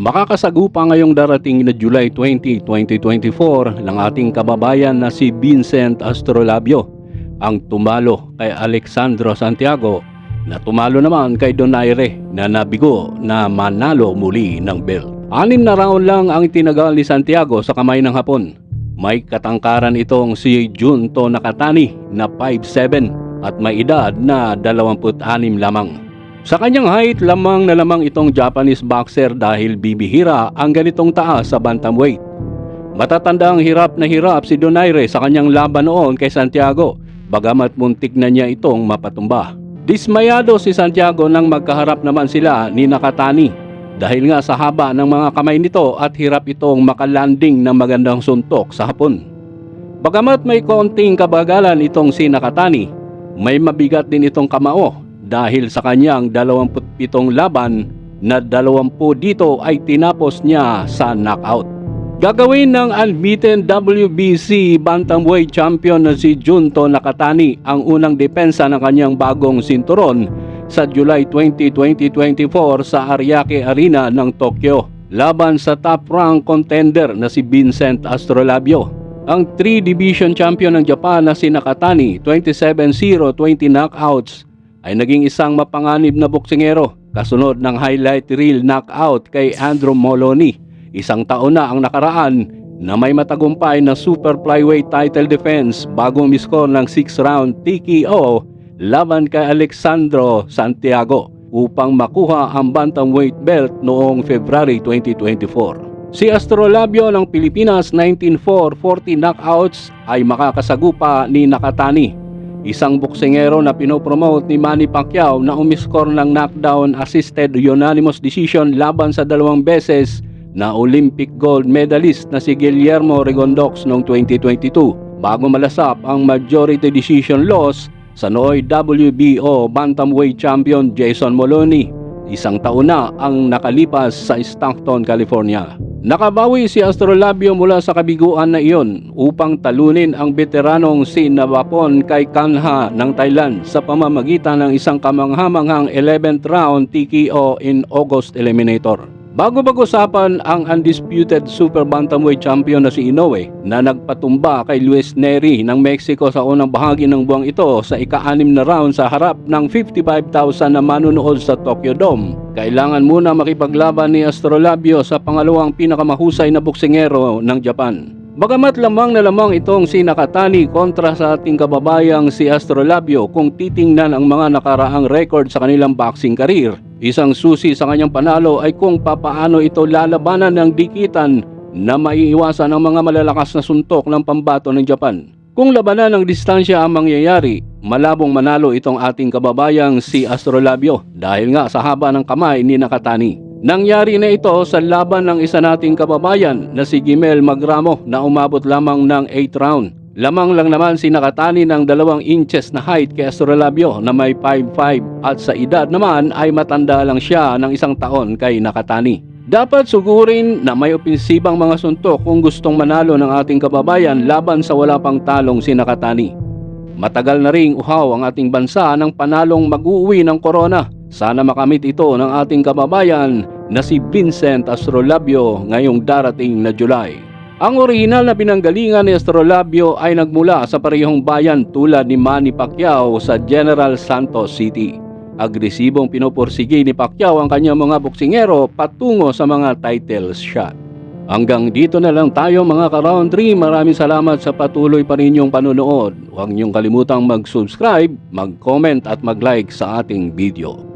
Makakasagupa ngayong darating na July 20, 2024 ng ating kababayan na si Vincent Astrolabio ang tumalo kay Alexandro Santiago na tumalo naman kay Donaire na nabigo na manalo muli ng belt. Anim na round lang ang tinagal ni Santiago sa kamay ng Hapon. May katangkaran itong si Junto Nakatani na 5'7 at may edad na 26 lamang. Sa kanyang height, lamang na lamang itong Japanese boxer dahil bibihira ang ganitong taas sa bantamweight. Matatandang hirap na hirap si Donaire sa kanyang laban noon kay Santiago, bagamat muntik na niya itong mapatumba. Dismayado si Santiago nang magkaharap naman sila ni Nakatani dahil nga sa haba ng mga kamay nito at hirap itong makalanding ng magandang suntok sa hapon. Bagamat may konting kabagalan itong si Nakatani, may mabigat din itong kamao dahil sa kanyang 27 laban na 20 dito ay tinapos niya sa knockout. Gagawin ng unbeaten WBC Bantamweight Champion na si Junto Nakatani ang unang depensa ng kanyang bagong sinturon sa July 20, 2024 sa Ariake Arena ng Tokyo laban sa top rank contender na si Vincent Astrolabio. Ang 3 division champion ng Japan na si Nakatani 27-0 20 knockouts ay naging isang mapanganib na boksingero kasunod ng highlight reel knockout kay Andrew Moloney. Isang taon na ang nakaraan na may matagumpay na super flyweight title defense bago miskor ng 6 round TKO laban kay Alexandro Santiago upang makuha ang bantamweight belt noong February 2024. Si Astrolabio ng Pilipinas 19-4 40 knockouts ay makakasagupa ni Nakatani Isang boksingero na pinopromote ni Manny Pacquiao na umiskor ng knockdown assisted unanimous decision laban sa dalawang beses na Olympic gold medalist na si Guillermo Rigondox noong 2022 bago malasap ang majority decision loss sa nooy WBO bantamweight champion Jason Moloney. Isang taon na ang nakalipas sa Stockton, California. Nakabawi si Astrolabio mula sa kabiguan na iyon upang talunin ang veteranong si Navapon kay Kanha ng Thailand sa pamamagitan ng isang kamanghamanghang 11th round TKO in August Eliminator. Bago pag-usapan ang undisputed super bantamweight champion na si Inoue na nagpatumba kay Luis Neri ng Mexico sa unang bahagi ng buwang ito sa ika-anim na round sa harap ng 55,000 na manunood sa Tokyo Dome. Kailangan muna makipaglaban ni Astrolabio sa pangalawang pinakamahusay na boksingero ng Japan. Bagamat lamang na lamang itong si Nakatani kontra sa ating kababayang si Astrolabio kung titingnan ang mga nakaraang record sa kanilang boxing career, isang susi sa kanyang panalo ay kung papaano ito lalabanan ng dikitan na maiiwasan ang mga malalakas na suntok ng pambato ng Japan. Kung labanan ng distansya ang mangyayari, malabong manalo itong ating kababayang si Astrolabio dahil nga sa haba ng kamay ni Nakatani. Nangyari na ito sa laban ng isa nating kababayan na si Gimel Magramo na umabot lamang ng 8 round. Lamang lang naman si Nakatani ng dalawang inches na height kay Astrolabio na may 5'5 at sa edad naman ay matanda lang siya ng isang taon kay Nakatani. Dapat sugurin na may opinsibang mga suntok kung gustong manalo ng ating kababayan laban sa wala pang talong si Nakatani. Matagal na ring uhaw ang ating bansa ng panalong mag-uwi ng corona sana makamit ito ng ating kababayan na si Vincent Astrolabio ngayong darating na July. Ang orihinal na pinanggalingan ni Astrolabio ay nagmula sa parehong bayan tulad ni Manny Pacquiao sa General Santos City. Agresibong pinoporsige ni Pacquiao ang kanyang mga boksingero patungo sa mga title shot. Hanggang dito na lang tayo mga ka-round 3. Maraming salamat sa patuloy pa ninyong panonood. Huwag niyong kalimutang mag-subscribe, mag-comment at mag-like sa ating video.